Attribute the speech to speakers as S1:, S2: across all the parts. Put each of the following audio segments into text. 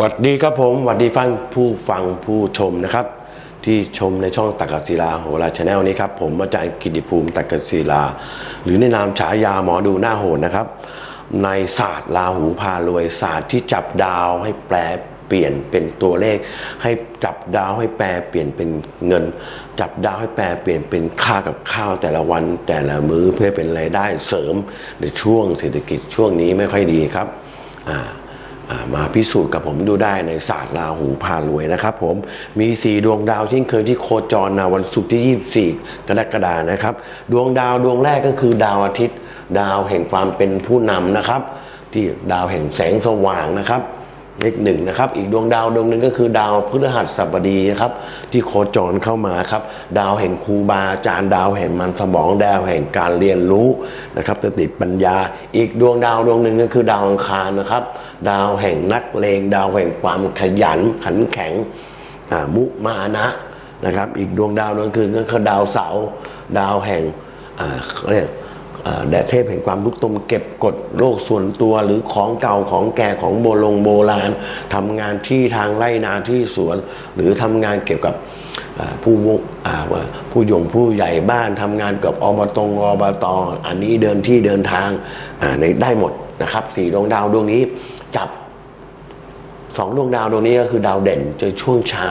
S1: สวัสดีครับผมสวัสดีฟังผู้ฟังผู้ชมนะครับ ที่ชมในช่องตักกศิลาโหราชาแนลนี้ครับผมอาจารย์กิติภูมิตักกศิลา หรือในนามฉายาหมอดูหน้าโหดนะครับ ในศาสตร์ราหูพารวยศาสตร์ที่จับดาวให้แปลเปลี่ยนเป็นตัวเลข ให้จับดาวให้แปลเปลี่ยนเป็นเงิน จับดาวให้แปลเปลี่ยนเป็นค่ากับข้าวแต่ละวันแต่ละมื้อเพื่อเป็นรายได้เสริมในช่วงเศรษฐกิจช่วงนี้ไม่ค่อยดีครับอ่า มาพิสูจน์กับผมดูได้ในศาสตร์ราหูพารวยนะครับผมมีสีดวงดาวเช่นเคยที่โคจรนวันศุกร์ที่ 24 กรกฎานะครับ ดวงดาวดวงแรกก็คือดาวอาทิตย์ ดาวแห่งความเป็นผู้นำนะครับ ที่ดาวแห่งแสงสว่างนะครับ เลขหนึ่งนะครับอีกดวงดาวดวงหนึ่งก็คือดาวพฤหัสบดีนะครับที่โคจรเข้ามาครับดาวแห่งครูบาอาจารย์ดาวแห่งมันสมองดาวแห่งการเรียนรู้นะครับสติปัญญา อีกดวงดาวดวงหนึ่งก็คือดาวอังคารนะครับ ดาวแห่งนักเลงดาวแห่งความขยันขันแข็งมุมานะนะครับ อีกดวงดาวดวงคืนก็คือดาวเสาร์ดาวแห่งอ่าเขาเรียก แดดเทพแห่งความลุกตมเก็บกดโลกส่วนตัวหรือของเก่าของแก่ของโบลงโบราณทำงานที่ทางไร่นาที่สวน หรือทำงานเกี่ยวกับผู้มุอ่าว่าผู้ยงผู้ใหญ่บ้านทำงานกับอบตงอบตอันนี้เดินที่เดินทางในได้หมดนะครับสี่ดวงดาวดวงนี้จับสองดวงดาวดวงนี้ก็คือดาวเด่นจะช่วงเช้า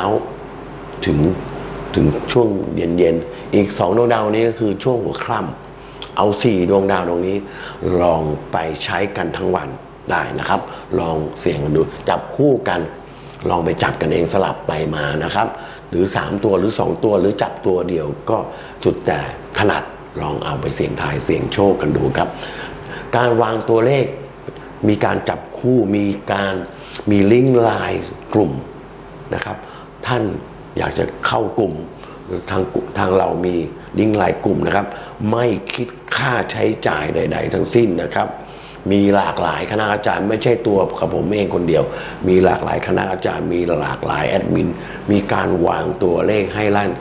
S1: ถึงถึงช่วงเย็นๆ อีกสองดวงดาวนี้ก็คือช่วงหัวค่ำ เอาสี่ดวงดาวดวงนี้ ลองไปใช้กันทั้งวันได้นะครับ ลองเสี่ยงกันดูจับคู่กันลองไปจับกันเองสลับไปมานะครับ หรือ 3 ตัวหรือ 2 ตัวหรือจับตัวเดียวก็สุดแต่ถนัดลองเอาไปเสี่ยงทายเสี่ยงโชคกันดูครับ การวางตัวเลขมีการจับคู่มีการมีลิงก์ไลน์กลุ่มนะครับ ท่านอยากจะเข้ากลุ่มทางทางเรามีลิงก์ไลน์กลุ่มนะครับ ไม่คิด ค่าใช้จ่ายใด ๆ ทั้งสิ้นนะครับ มีหลากหลายคณะอาจารย์ไม่ใช่ตัวกับผมเองคนเดียว มีหลากหลายคณะอาจารย์ มีหลากหลายแอดมิน มีการวางตัวเลขให้ลั่น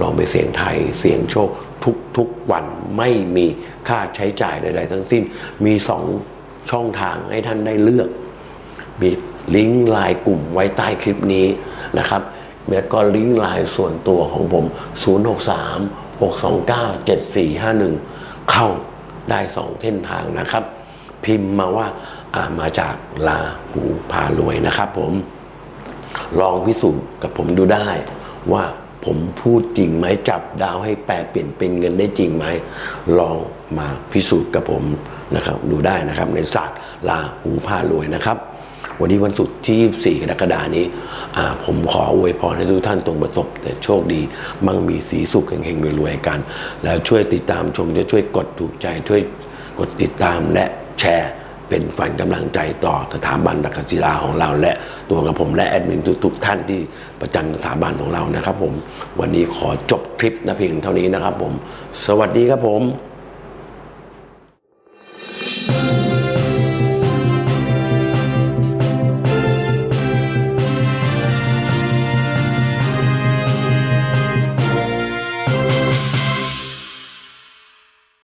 S1: ลองไปเสียงไทยเสียงโชคทุกทุกๆวันไม่มีค่าใช้จ่ายใด ๆ ทั้งสิ้น มีสองช่องทางให้ท่านได้เลือก มีลิงก์ไลน์กลุ่มไว้ใต้คลิปนี้นะครับแล้วก็ลิงก์ไลน์ส่วนตัวของผม 063 629 7451 เข้าได้สองเส้นทางนะครับ พิมพ์มาว่าอ่ามาจากลาหูพารวยนะครับ ผมลองพิสูจน์กับผมดูได้ว่าผมพูดจริงไหมจับดาวให้แปลเปลี่ยนเป็นเงินได้จริงไหมลองมาพิสูจน์กับผมนะครับ ดูได้นะครับในศาสตร์ลาหูพารวยนะครับ วันนี้วันศุกร์ที่ 24 กรกฎานี้ ผมขออวยพรให้ทุกท่านตรงประสบ แต่โชคดี มั่งมีสีสุขเฮงๆรวยๆกัน แล้วช่วยติดตามชมจะช่วยกดถูกใจ ช่วยกดติดตามและแชร์เป็นฝันกำลังใจต่อสถาบันตักกศิลาของเรา และตัวกับผมและแอดมินทุกๆท่านที่ประจำสถาบันของเรานะครับผม วันนี้ขอจบคลิปนะเพียงเท่านี้นะครับผม สวัสดีครับผม